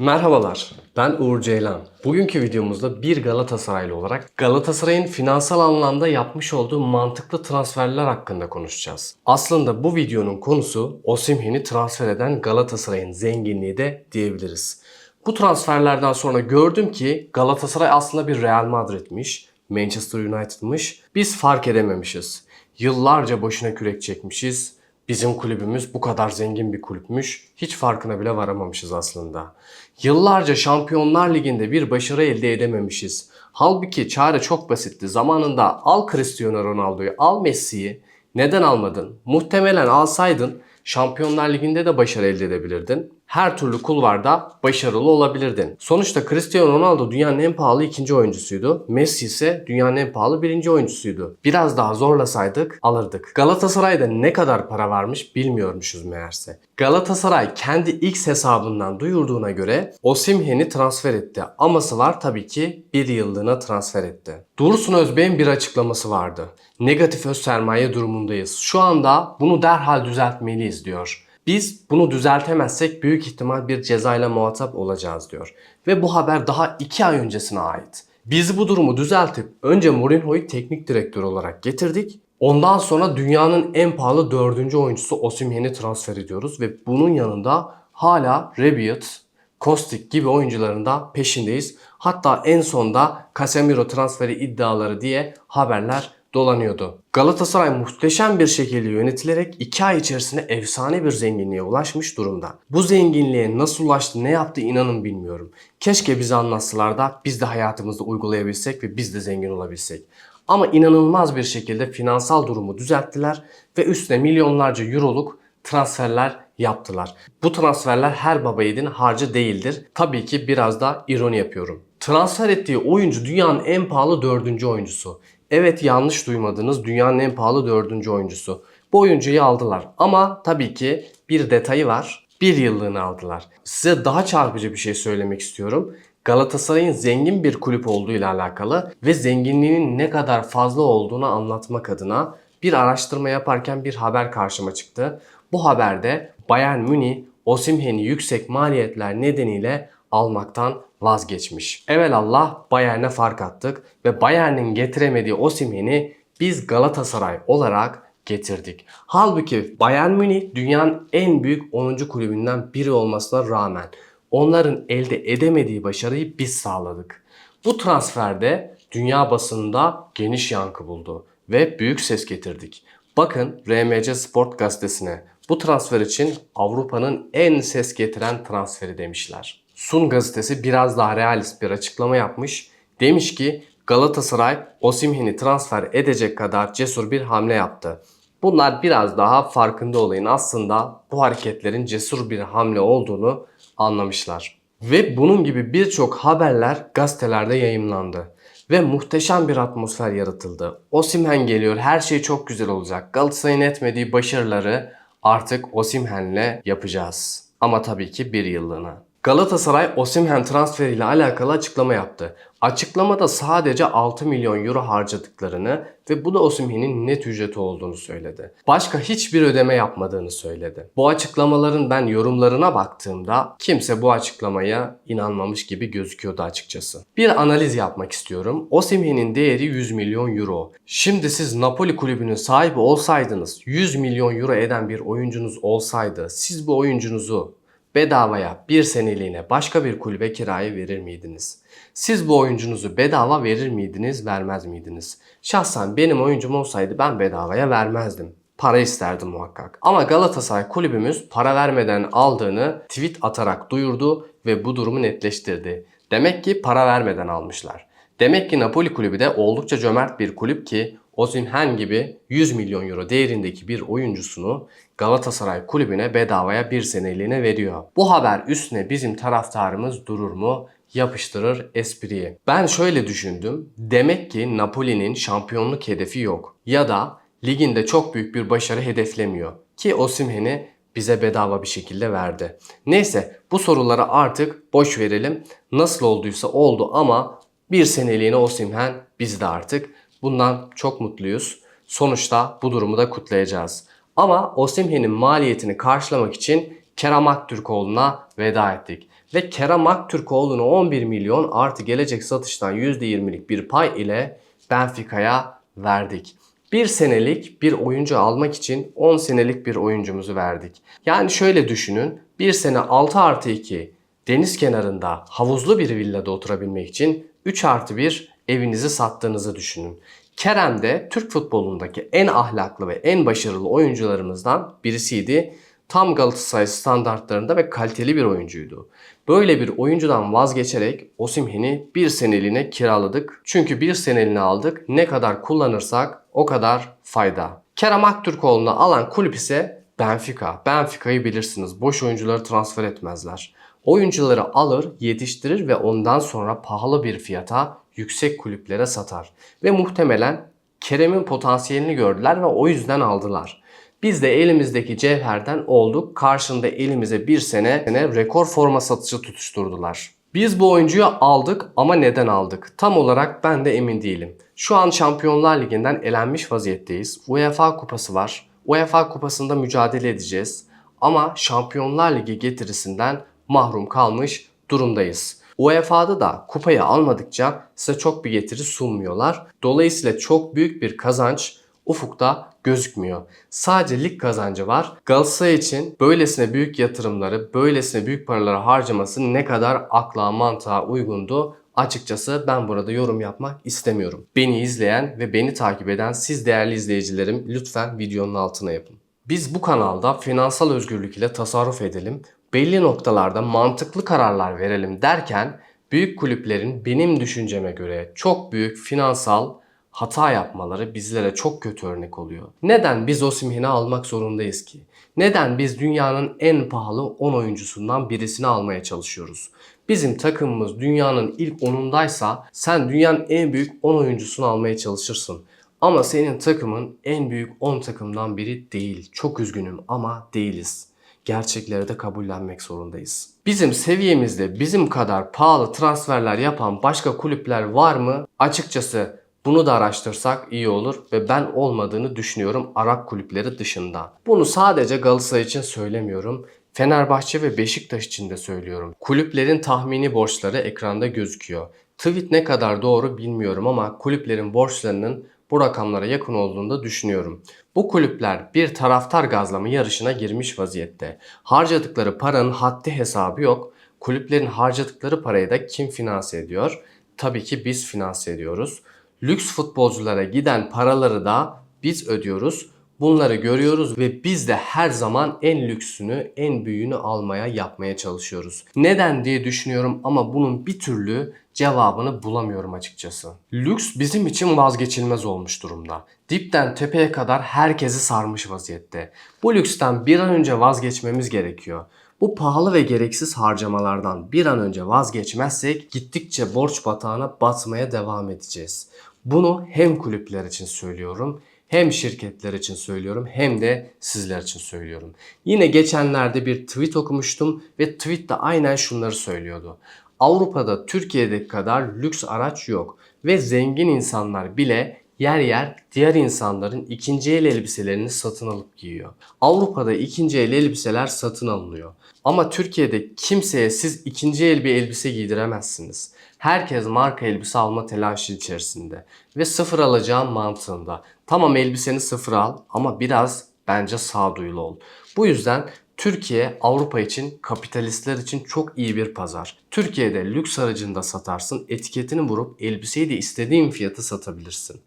Merhabalar, ben Uğur Ceylan. Bugünkü videomuzda bir Galatasaraylı olarak Galatasaray'ın finansal anlamda yapmış olduğu mantıklı transferler hakkında konuşacağız. Aslında bu videonun konusu Osimhen'i transfer eden Galatasaray'ın zenginliği de diyebiliriz. Bu transferlerden sonra gördüm ki Galatasaray aslında bir Real Madrid'miş, Manchester United'mış. Biz fark edememişiz. Yıllarca boşuna kürek çekmişiz. Bizim kulübümüz bu kadar zengin bir kulüpmüş. Hiç farkına bile varamamışız aslında. Yıllarca Şampiyonlar Ligi'nde bir başarı elde edememişiz. Halbuki çare çok basitti. Zamanında al Cristiano Ronaldo'yu, al Messi'yi. Neden almadın? Muhtemelen alsaydın Şampiyonlar Ligi'nde de başarı elde edebilirdin. Her türlü kulvarda başarılı olabilirdin. Sonuçta Cristiano Ronaldo dünyanın en pahalı ikinci oyuncusuydu. Messi ise dünyanın en pahalı birinci oyuncusuydu. Biraz daha zorlasaydık alırdık. Galatasaray'da ne kadar para varmış bilmiyormuşuz meğerse. Galatasaray kendi X hesabından duyurduğuna göre Osimhen'i transfer etti. Aması var tabii ki bir yıllığına transfer etti. Dursun Özbey'in bir açıklaması vardı. Negatif öz sermaye durumundayız. Şu anda bunu derhal düzeltmeliyiz diyor. Biz bunu düzeltemezsek büyük ihtimal bir cezayla muhatap olacağız diyor. Ve bu haber daha 2 ay öncesine ait. Biz bu durumu düzeltip önce Mourinho'yu teknik direktör olarak getirdik. Ondan sonra dünyanın en pahalı dördüncü oyuncusu Osimhen'i transfer ediyoruz ve bunun yanında hala Rebiot, Kostic gibi oyuncuların da peşindeyiz. Hatta en sonda Casemiro transferi iddiaları diye haberler dolanıyordu. Galatasaray muhteşem bir şekilde yönetilerek 2 ay içerisinde efsane bir zenginliğe ulaşmış durumda. Bu zenginliğe nasıl ulaştı, ne yaptı inanın bilmiyorum. Keşke bize anlatsalar da biz de hayatımızda uygulayabilsek ve biz de zengin olabilsek. Ama inanılmaz bir şekilde finansal durumu düzelttiler ve üstüne milyonlarca euroluk transferler yaptılar. Bu transferler her baba yiğidin harcı değildir. Tabii ki biraz da ironi yapıyorum. Transfer ettiği oyuncu dünyanın en pahalı dördüncü oyuncusu. Evet yanlış duymadınız dünyanın en pahalı dördüncü oyuncusu. Bu oyuncuyu aldılar ama tabii ki bir detayı var. Bir yıllığını aldılar. Size daha çarpıcı bir şey söylemek istiyorum. Galatasaray'ın zengin bir kulüp olduğu ile alakalı ve zenginliğinin ne kadar fazla olduğunu anlatmak adına bir araştırma yaparken bir haber karşıma çıktı. Bu haberde Bayern Münih Osimhen'i yüksek maliyetler nedeniyle almaktan vazgeçmiş. Evelallah Bayern'e fark attık ve Bayern'in getiremediği Osimhen'i biz Galatasaray olarak getirdik. Halbuki Bayern Münih dünyanın en büyük 10. kulübünden biri olmasına rağmen onların elde edemediği başarıyı biz sağladık. Bu transferde dünya basınında geniş yankı buldu ve büyük ses getirdik. Bakın RMC Sport gazetesine bu transfer için Avrupa'nın en ses getiren transferi demişler. Sun gazetesi biraz daha realist bir açıklama yapmış. Demiş ki Galatasaray Osimhen'i transfer edecek kadar cesur bir hamle yaptı. Bunlar biraz daha farkında olayın aslında bu hareketlerin cesur bir hamle olduğunu anlamışlar. Ve bunun gibi birçok haberler gazetelerde yayımlandı. Ve muhteşem bir atmosfer yaratıldı. Osimhen geliyor, her şey çok güzel olacak. Galatasaray'ın etmediği başarıları artık Osimhen'le yapacağız. Ama tabii ki bir yıllığına. Galatasaray Osimhen transferiyle alakalı açıklama yaptı. Açıklamada sadece 6 milyon euro harcadıklarını ve bu da Osimhen'in net ücreti olduğunu söyledi. Başka hiçbir ödeme yapmadığını söyledi. Bu açıklamaların ben yorumlarına baktığımda kimse bu açıklamaya inanmamış gibi gözüküyordu açıkçası. Bir analiz yapmak istiyorum. Osimhen'in değeri 100 milyon euro. Şimdi siz Napoli kulübünün sahibi olsaydınız, 100 milyon euro eden bir oyuncunuz olsaydı, siz bu oyuncunuzu bedavaya bir seneliğine başka bir kulübe kiraya verir miydiniz? Siz bu oyuncunuzu bedava verir miydiniz, vermez miydiniz? Şahsen benim oyuncum olsaydı ben bedavaya vermezdim. Para isterdim muhakkak. Ama Galatasaray kulübümüz para vermeden aldığını tweet atarak duyurdu ve bu durumu netleştirdi. Demek ki para vermeden almışlar. Demek ki Napoli kulübü de oldukça cömert bir kulüp ki Osimhen gibi 100 milyon euro değerindeki bir oyuncusunu Galatasaray kulübüne bedavaya bir seneliğine veriyor. Bu haber üstüne bizim taraftarımız durur mu? Yapıştırır espriyi. Ben şöyle düşündüm. Demek ki Napoli'nin şampiyonluk hedefi yok. Ya da liginde çok büyük bir başarı hedeflemiyor. Ki Osimhen'i bize bedava bir şekilde verdi. Neyse bu soruları artık boş verelim. Nasıl olduysa oldu ama bir seneliğine Osimhen bizde artık. Bundan çok mutluyuz. Sonuçta bu durumu da kutlayacağız. Ama Osimhen'in maliyetini karşılamak için Kerem Aktürkoğlu'na veda ettik. Ve Kerem Aktürkoğlu'nu 11 milyon artı gelecek satıştan %20'lik bir pay ile Benfica'ya verdik. Bir senelik bir oyuncu almak için 10 senelik bir oyuncumuzu verdik. Yani şöyle düşünün. Bir sene 6 artı 2 deniz kenarında havuzlu bir villada oturabilmek için 3 artı 1 evinizi sattığınızı düşünün. Kerem de Türk futbolundaki en ahlaklı ve en başarılı oyuncularımızdan birisiydi. Tam Galatasaray standartlarında ve kaliteli bir oyuncuydu. Böyle bir oyuncudan vazgeçerek Osimhen'i bir seneliğine kiraladık. Çünkü bir seneliğine aldık. Ne kadar kullanırsak o kadar fayda. Kerem Aktürkoğlu'nu alan kulüp ise Benfica. Benfica'yı bilirsiniz. Boş oyuncuları transfer etmezler. Oyuncuları alır, yetiştirir ve ondan sonra pahalı bir fiyata yüksek kulüplere satar. Ve muhtemelen Kerem'in potansiyelini gördüler ve o yüzden aldılar. Biz de elimizdeki cevherden olduk. Karşında elimize bir sene, sene rekor forma satışı tutuşturdular. Biz bu oyuncuyu aldık ama neden aldık? Tam olarak ben de emin değilim. Şu an Şampiyonlar Ligi'nden elenmiş vaziyetteyiz. UEFA kupası var. UEFA kupasında mücadele edeceğiz. Ama Şampiyonlar Ligi getirisinden mahrum kalmış durumdayız. UEFA'da da kupayı almadıkça size çok bir getiri sunmuyorlar. Dolayısıyla çok büyük bir kazanç ufukta gözükmüyor. Sadece lig kazancı var. Galatasaray için böylesine büyük yatırımları, böylesine büyük paraları harcaması ne kadar akla mantığa uygundu Açıkçası ben burada yorum yapmak istemiyorum. Beni izleyen ve beni takip eden siz değerli izleyicilerim lütfen videonun altına yapın. Biz bu kanalda finansal özgürlük ile tasarruf edelim, belli noktalarda mantıklı kararlar verelim derken büyük kulüplerin benim düşünceme göre çok büyük finansal hata yapmaları bizlere çok kötü örnek oluyor. Neden biz Osimhen'i almak zorundayız ki? Neden biz dünyanın en pahalı 10 oyuncusundan birisini almaya çalışıyoruz? Bizim takımımız dünyanın ilk 10'undaysa sen dünyanın en büyük 10 oyuncusunu almaya çalışırsın. Ama senin takımın en büyük 10 takımdan biri değil. Çok üzgünüm ama değiliz. Gerçekleri de kabullenmek zorundayız. Bizim seviyemizde bizim kadar pahalı transferler yapan başka kulüpler var mı? Açıkçası bunu da araştırsak iyi olur ve ben olmadığını düşünüyorum Arap kulüpleri dışında. Bunu sadece Galatasaray için söylemiyorum. Fenerbahçe ve Beşiktaş için de söylüyorum. Kulüplerin tahmini borçları ekranda gözüküyor. Tweet ne kadar doğru bilmiyorum ama kulüplerin borçlarının bu rakamlara yakın olduğunu da düşünüyorum. Bu kulüpler bir taraftar gazlama yarışına girmiş vaziyette. Harcadıkları paranın haddi hesabı yok. Kulüplerin harcadıkları parayı da kim finanse ediyor? Tabii ki biz finanse ediyoruz. Lüks futbolculara giden paraları da biz ödüyoruz. Bunları görüyoruz ve biz de her zaman en lüksünü, en büyüğünü almaya, yapmaya çalışıyoruz. Neden diye düşünüyorum ama bunun bir türlü cevabını bulamıyorum açıkçası. Lüks bizim için vazgeçilmez olmuş durumda. Dipten tepeye kadar herkesi sarmış vaziyette. Bu lüksten bir an önce vazgeçmemiz gerekiyor. Bu pahalı ve gereksiz harcamalardan bir an önce vazgeçmezsek gittikçe borç batağına batmaya devam edeceğiz. Bunu hem kulüpler için söylüyorum hem şirketler için söylüyorum hem de sizler için söylüyorum. Yine geçenlerde bir tweet okumuştum ve tweet de aynen şunları söylüyordu. Avrupa'da Türkiye'deki kadar lüks araç yok ve zengin insanlar bile yer yer diğer insanların ikinci el elbiselerini satın alıp giyiyor. Avrupa'da ikinci el elbiseler satın alınıyor. Ama Türkiye'de kimseye siz ikinci el bir elbise giydiremezsiniz. Herkes marka elbise alma telaşı içerisinde ve sıfır alacağım mantığında. Tamam elbiseni sıfır al ama biraz bence sağduyulu ol. Bu yüzden Türkiye Avrupa için kapitalistler için çok iyi bir pazar. Türkiye'de lüks aracında satarsın, etiketini vurup elbiseyi de istediğin fiyatı satabilirsin.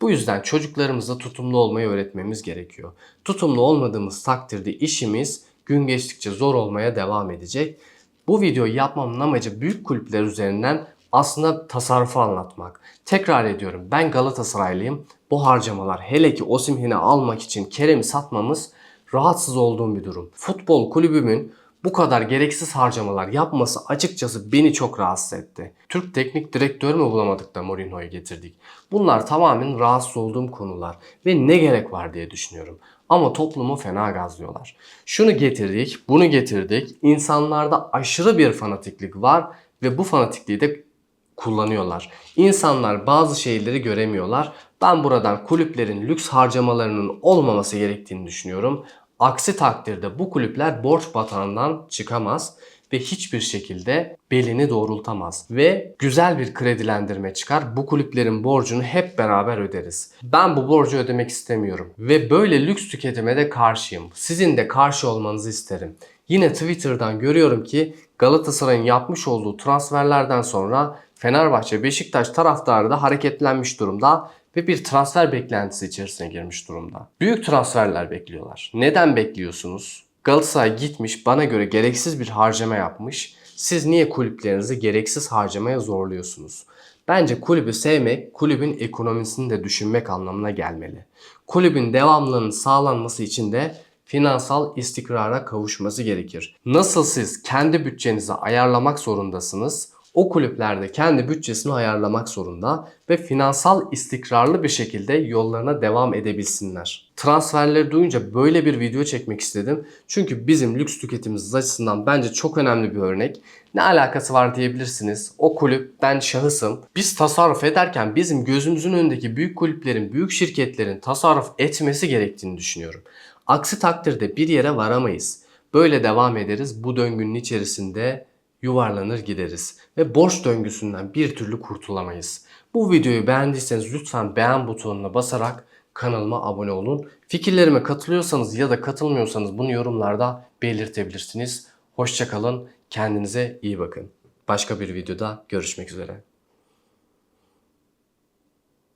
Bu yüzden çocuklarımıza tutumlu olmayı öğretmemiz gerekiyor. Tutumlu olmadığımız takdirde işimiz gün geçtikçe zor olmaya devam edecek. Bu videoyu yapmamın amacı büyük kulüpler üzerinden aslında tasarrufu anlatmak. Tekrar ediyorum ben Galatasaraylıyım. Bu harcamalar hele ki Osimhen'i almak için Kerem'i satmamız rahatsız olduğum bir durum. Futbol kulübümün bu kadar gereksiz harcamalar yapması açıkçası beni çok rahatsız etti. Türk teknik direktör mü bulamadık da Mourinho'yu getirdik? Bunlar tamamen rahatsız olduğum konular ve ne gerek var diye düşünüyorum. Ama toplumu fena gazlıyorlar. Şunu getirdik, bunu getirdik. İnsanlarda aşırı bir fanatiklik var ve bu fanatikliği de kullanıyorlar. İnsanlar bazı şeyleri göremiyorlar. Ben buradan kulüplerin lüks harcamalarının olmaması gerektiğini düşünüyorum. Aksi takdirde bu kulüpler borç batağından çıkamaz ve hiçbir şekilde belini doğrultamaz. Ve güzel bir kredilendirme çıkar. Bu kulüplerin borcunu hep beraber öderiz. Ben bu borcu ödemek istemiyorum ve böyle lüks tüketime de karşıyım. Sizin de karşı olmanızı isterim. Yine Twitter'dan görüyorum ki Galatasaray'ın yapmış olduğu transferlerden sonra Fenerbahçe Beşiktaş taraftarı da hareketlenmiş durumda ve bir transfer beklentisi içerisine girmiş durumda. Büyük transferler bekliyorlar. Neden bekliyorsunuz? Galatasaray gitmiş bana göre gereksiz bir harcama yapmış. Siz niye kulüplerinizi gereksiz harcamaya zorluyorsunuz? Bence kulübü sevmek, kulübün ekonomisini de düşünmek anlamına gelmeli. Kulübün devamlılığının sağlanması için de finansal istikrara kavuşması gerekir. Nasıl siz kendi bütçenizi ayarlamak zorundasınız, o kulüplerde kendi bütçesini ayarlamak zorunda ve finansal istikrarlı bir şekilde yollarına devam edebilsinler. Transferleri duyunca böyle bir video çekmek istedim. Çünkü bizim lüks tüketimimiz açısından bence çok önemli bir örnek. Ne alakası var diyebilirsiniz. O kulüp ben şahısım. Biz tasarruf ederken bizim gözümüzün önündeki büyük kulüplerin, büyük şirketlerin tasarruf etmesi gerektiğini düşünüyorum. Aksi takdirde bir yere varamayız. Böyle devam ederiz. Bu döngünün içerisinde yuvarlanır gideriz ve borç döngüsünden bir türlü kurtulamayız. Bu videoyu beğendiyseniz lütfen beğen butonuna basarak kanalıma abone olun. Fikirlerime katılıyorsanız ya da katılmıyorsanız bunu yorumlarda belirtebilirsiniz. Hoşçakalın, kendinize iyi bakın. Başka bir videoda görüşmek üzere.